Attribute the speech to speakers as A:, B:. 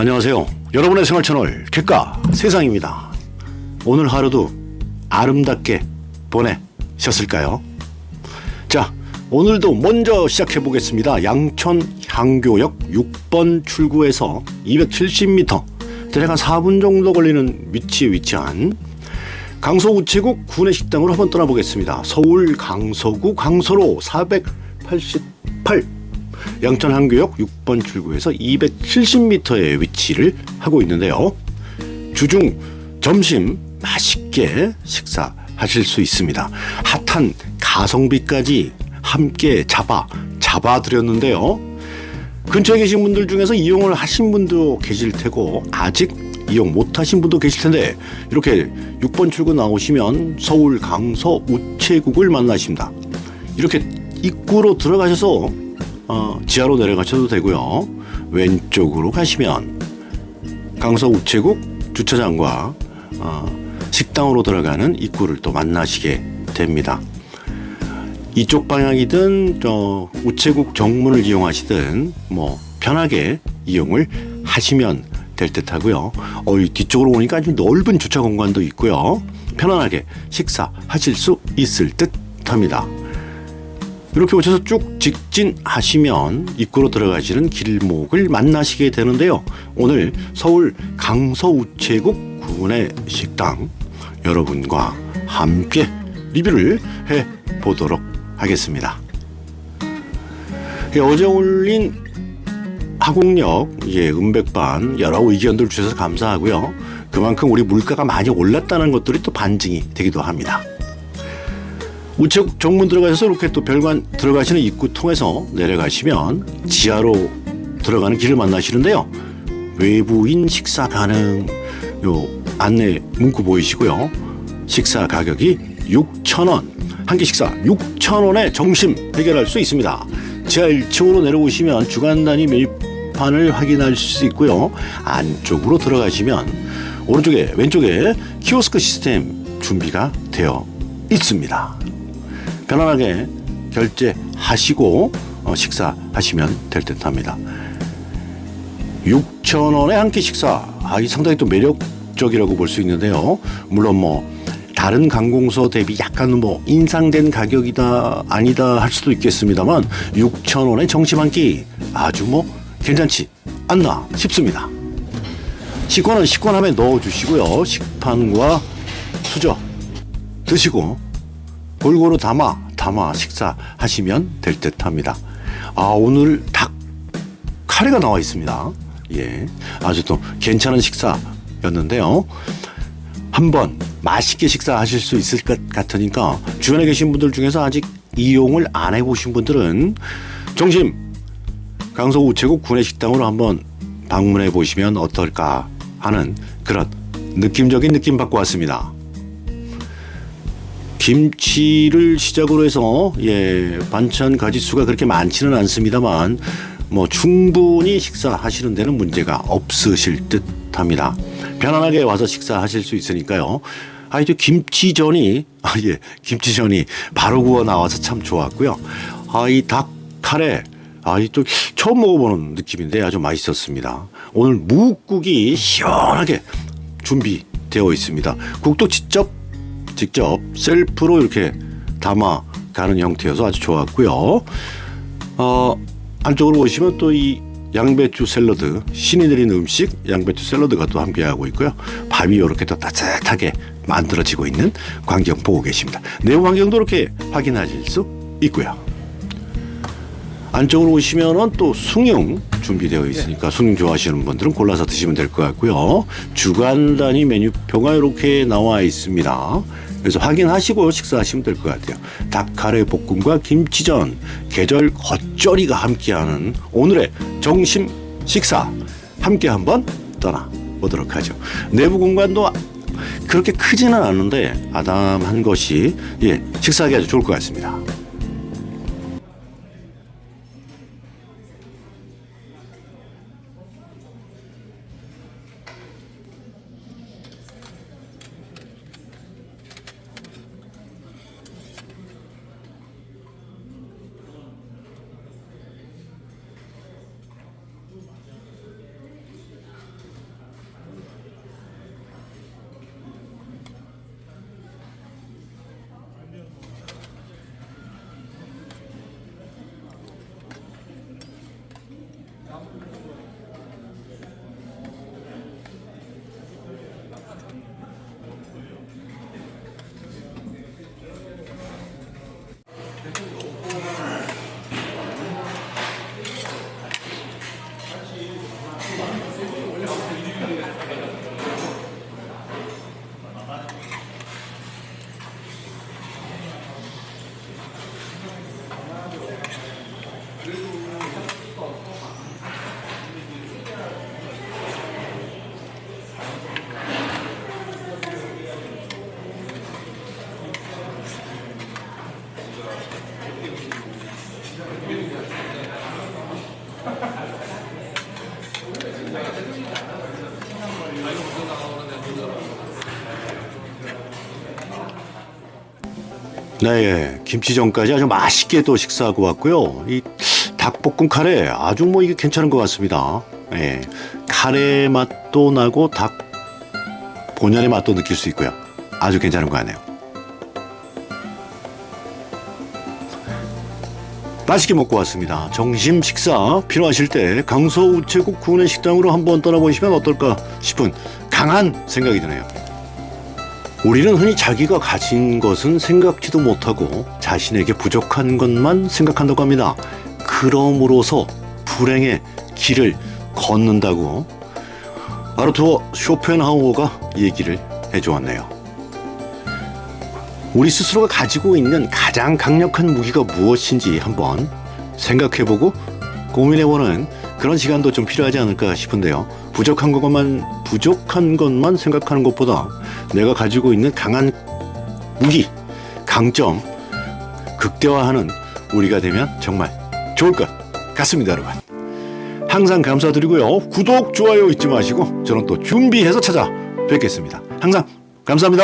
A: 안녕하세요. 여러분의 생활 채널 객가 세상입니다. 오늘 하루도 아름답게 보내셨을까요? 자, 오늘도 먼저 시작해 보겠습니다. 양천 향교역 6번 출구에서 270m, 대략 한 4분 정도 걸리는 위치에 위치한 강서 우체국 구내식당으로 한번 떠나보겠습니다. 서울 강서구 강서로 488 양천 항교역 6번 출구에서 270m의 위치를 하고 있는데요. 주중 점심 맛있게 식사하실 수 있습니다. 핫한 가성비까지 함께 잡아 잡아 드렸는데요. 근처에 계신 분들 중에서 이용을 하신 분도 계실 테고 아직 이용 못 하신 분도 계실 텐데 이렇게 6번 출구 나오시면 서울 강서 우체국을 만나십니다. 이렇게 입구로 들어가셔서 어, 지하로 내려가셔도 되고요. 왼쪽으로 가시면 강서 우체국 주차장과 어, 식당으로 들어가는 입구를 또 만나시게 됩니다. 이쪽 방향이든 저 우체국 정문을 이용하시든 뭐 편하게 이용을 하시면 될 듯 하고요. 어, 이 뒤쪽으로 오니까 아주 넓은 주차 공간도 있고요. 편안하게 식사하실 수 있을 듯 합니다. 이렇게 오셔서 쭉 직진하시면 입구로 들어가시는 길목을 만나시게 되는데요. 오늘 서울 강서 우체국 구내 식당 여러분과 함께 리뷰를 해 보도록 하겠습니다. 예, 어제 올린 하곡역 예, 은백반 여러 의견들 주셔서 감사하고요. 그만큼 우리 물가가 많이 올랐다는 것들이 또 반증이 되기도 합니다. 우체국 정문 들어가셔서 이렇게 또 별관 들어가시는 입구 통해서 내려가시면 지하로 들어가는 길을 만나시는데요. 외부인 식사 가능 요 안내 문구 보이시고요. 식사 가격이 6,000원. 한끼 식사 6,000원에 점심 해결할 수 있습니다. 지하 1층으로 내려오시면 주간 단위 메뉴판을 확인할 수 있고요. 안쪽으로 들어가시면 오른쪽에 왼쪽에 키오스크 시스템 준비가 되어 있습니다. 편안하게 결제하시고 어, 식사하시면 될 듯 합니다. 6천 원에 한 끼 식사, 아, 이 상당히 또 매력적이라고 볼 수 있는데요. 물론 뭐 다른 관공서 대비 약간 뭐 인상된 가격이다 아니다 할 수도 있겠습니다만 6천 원에 정심 한 끼 아주 뭐 괜찮지 않나 싶습니다. 식권은 식권함에 넣어주시고요. 식판과 수저 드시고 골고루 담아 담아 식사하시면 될 듯합니다. 아 오늘 닭 카레가 나와 있습니다. 예, 아주 또 괜찮은 식사였는데요. 한번 맛있게 식사하실 수 있을 것 같으니까 주변에 계신 분들 중에서 아직 이용을 안 해보신 분들은 정심 강서 우체국 구내식당으로 한번 방문해 보시면 어떨까 하는 그런 느낌적인 느낌 받고 왔습니다. 김치를 시작으로 해서 예 반찬 가지수가 그렇게 많지는 않습니다만 뭐 충분히 식사하시는 데는 문제가 없으실 듯합니다. 편안하게 와서 식사하실 수 있으니까요. 아이도 김치전이 아 예 김치전이 바로 구워 나와서 참 좋았고요. 아이 닭 카레 아이 또 처음 먹어보는 느낌인데 아주 맛있었습니다. 오늘 무국이 시원하게 준비되어 있습니다. 국도 직접 직접 셀프로 이렇게 담아 가는 형태여서 아주 좋았고요. 어, 안쪽으로 오시면 또 이 양배추 샐러드 신이 내린 음식 양배추 샐러드가 또 함께하고 있고요. 밥이 이렇게 또 따뜻하게 만들어지고 있는 광경 보고 계십니다. 내부 환경도 이렇게 확인하실 수 있고요. 안쪽으로 오시면은 또 숭늉 준비되어 있으니까 숭늉 좋아하시는 분들은 골라서 드시면 될 것 같고요. 주간 단위 메뉴표가 이렇게 나와 있습니다. 그래서 확인하시고 식사하시면 될 것 같아요. 닭카레 볶음과 김치전, 계절 겉절이가 함께하는 오늘의 정심 식사 함께 한번 떠나보도록 하죠. 내부 공간도 그렇게 크지는 않은데 아담한 것이 예 식사하기 아주 좋을 것 같습니다. 네, 예. 김치전까지 아주 맛있게 또 식사하고 왔고요. 이 닭볶음 카레 아주 뭐 이게 괜찮은 것 같습니다. 예, 카레 맛도 나고 닭 본연의 맛도 느낄 수 있고요. 아주 괜찮은 거 같네요. 맛있게 먹고 왔습니다. 점심 식사 필요하실 때 강서 우체국 구내 식당으로 한번 떠나보시면 어떨까 싶은 강한 생각이 드네요. 우리는 흔히 자기가 가진 것은 생각지도 못하고 자신에게 부족한 것만 생각한다고 합니다. 그럼으로써 불행의 길을 걷는다고 아르투어 쇼펜하우어가 얘기를 해주었네요. 우리 스스로가 가지고 있는 가장 강력한 무기가 무엇인지 한번 생각해보고 고민해보는 그런 시간도 좀 필요하지 않을까 싶은데요. 부족한 것만 부족한 것만 생각하는 것보다 내가 가지고 있는 강한 무기, 강점 극대화하는 우리가 되면 정말 좋을 것 같습니다, 여러분. 항상 감사드리고요. 구독, 좋아요 잊지 마시고 저는 또 준비해서 찾아뵙겠습니다. 항상 감사합니다.